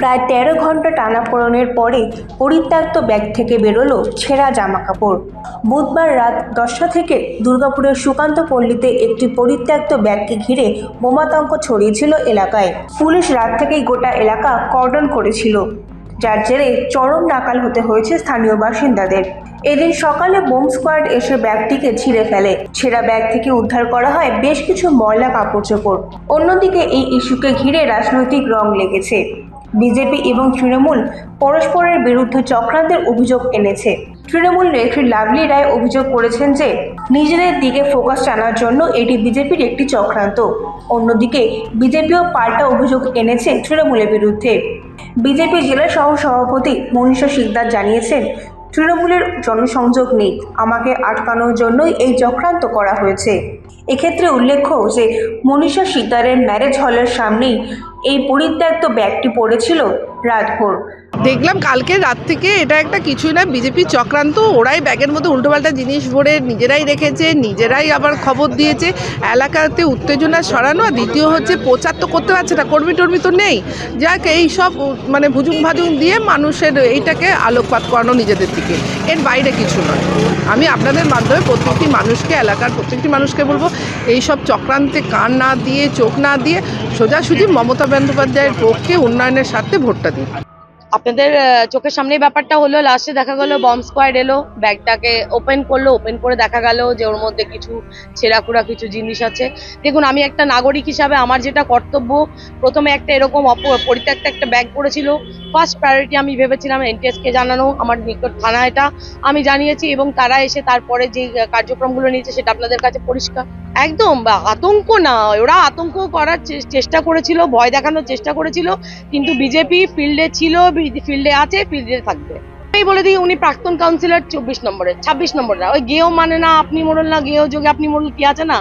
প্রায় তেরো ঘণ্টা টানাপোড়নের পরে পরিত্যক্ত ব্যাগ থেকে বেরোলো ছেঁড়া জামা কাপড় বুধবার রাত দশটা থেকে দুর্গাপুরের সুকান্ত পল্লীতে একটি পরিত্যক্ত ব্যাগকে ঘিরে বোমাতঙ্ক ছড়িয়েছিল এলাকায়। পুলিশ রাত থেকেই গোটা এলাকা কর্ডন করেছিল, যার জেরে চরম নাকাল হতে হয়েছে স্থানীয় বাসিন্দাদের। এদিন সকালে বোম স্কোয়াড এসে ব্যাগটিকে ছিঁড়ে ফেলে। ছেঁড়া ব্যাগ থেকে উদ্ধার করা হয় বেশ কিছু ময়লা কাপড় চোপড় অন্যদিকে এই ইস্যুকে ঘিরে রাজনৈতিক রং লেগেছে। বিজেপি এবং তৃণমূল পরস্পরের বিরুদ্ধে চক্রান্তের অভিযোগ এনেছে। তৃণমূল নেত্রী লাভলি রায় অভিযোগ করেছেন যে, নিজেদের দিকে ফোকাস টানার জন্য এটি বিজেপির একটি চক্রান্ত। অন্যদিকে, বিজেপিও পাল্টা অভিযোগ এনেছে তৃণমূলের বিরুদ্ধে। বিজেপি জেলা সহ সভাপতি মনীষা শিকদার জানিয়েছেন, তৃণমূলের জনসংযোগ নেই। আমাকে আটকানোর জন্যই এই চক্রান্ত করা হয়েছে। এক্ষেত্রে উল্লেখ্য যে মনীষা সীতারের ম্যারেজ হলের সামনেই এই পরিত্যক্ত ব্যাগটি পড়েছিল। রাতভর। দেখলাম কালকে রাত থেকে এটা একটা কিছুই না, বিজেপি চক্রান্ত, ওরাই ব্যাগের মধ্যে উল্টোপাল্টা জিনিস ভরে নিজেরাই রেখেছে, নিজেরাই আবার খবর দিয়েছে, এলাকাতে উত্তেজনা সরানো আর দ্বিতীয় হচ্ছে প্রচার তো করতে পারছে না, কর্মী টর্মী তো নেই। যাক, এই সব মানে ভুজুং ভাজুং দিয়ে মানুষের এইটাকে আলোকপাত করানো নিজেদের দিকে। এর বাইরে কিছু নয়। আমি আপনাদের মাধ্যমে প্রত্যেকটি মানুষকে, এলাকার প্রত্যেকটি মানুষকে বলব, এই সব চক্রান্তে কান না দিয়ে, চোখ না দিয়ে, সোজাসুজি মমতা বন্দ্যোপাধ্যায়ের পক্ষে উন্নয়নের স্বার্থে ভোটটা আপনাদের চোখের সামনে ব্যাপারটা হলো লাস্টে দেখা গেল বম্ব স্কোয়াড এলো, ব্যাগটাকে ওপেন করল ওপেন করে দেখা গেল যে ওর মধ্যে কিছু ছেঁড়াকুড়া কিছু জিনিস আছে। দেখুন, আমি একটা নাগরিক হিসাবে আমার যেটা কর্তব্য, প্রথমে একটা এরকম পরিত্যক্ত একটা ব্যাগ পড়েছিল। ফার্স্ট প্রায়োরিটি আমি ভেবেছিলাম NTS কে জানানো, আমার নিকট থানা এটা। আমি জানিয়েছি এবং তারা এসে তারপরে যে কার্যক্রমগুলো নিয়েছে সেটা আপনাদের কাছে পরিষ্কার। একদম আতঙ্ক না, ওরা আতঙ্ক করার চেষ্টা করেছিল, ভয় দেখানোর চেষ্টা করেছিল, কিন্তু বিজেপি ফিল্ডে ছিল ফিল্ডে আছে ফিল্ডে থাকবে। আমি বলে দিই, উনি প্রাক্তন কাউন্সিলর চব্বিশ নম্বরে, ছাব্বিশ নম্বরে ওই গেও মানে না, আপনি মোড়ল না, গেও যোগে আপনি মোড়ল কি আছে না?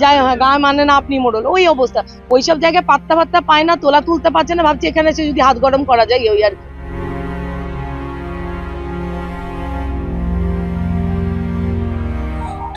যাই হয়, গায়ে মানে না, আপনি মোড়ল, ওই অবস্থা। ওইসব জায়গায় পাত্তা পাত্তা পায় না, তোলা তুলতে পারছে না, ভাবছি এখানে এসে যদি হাত গরম করা যায়, ওই আর কি।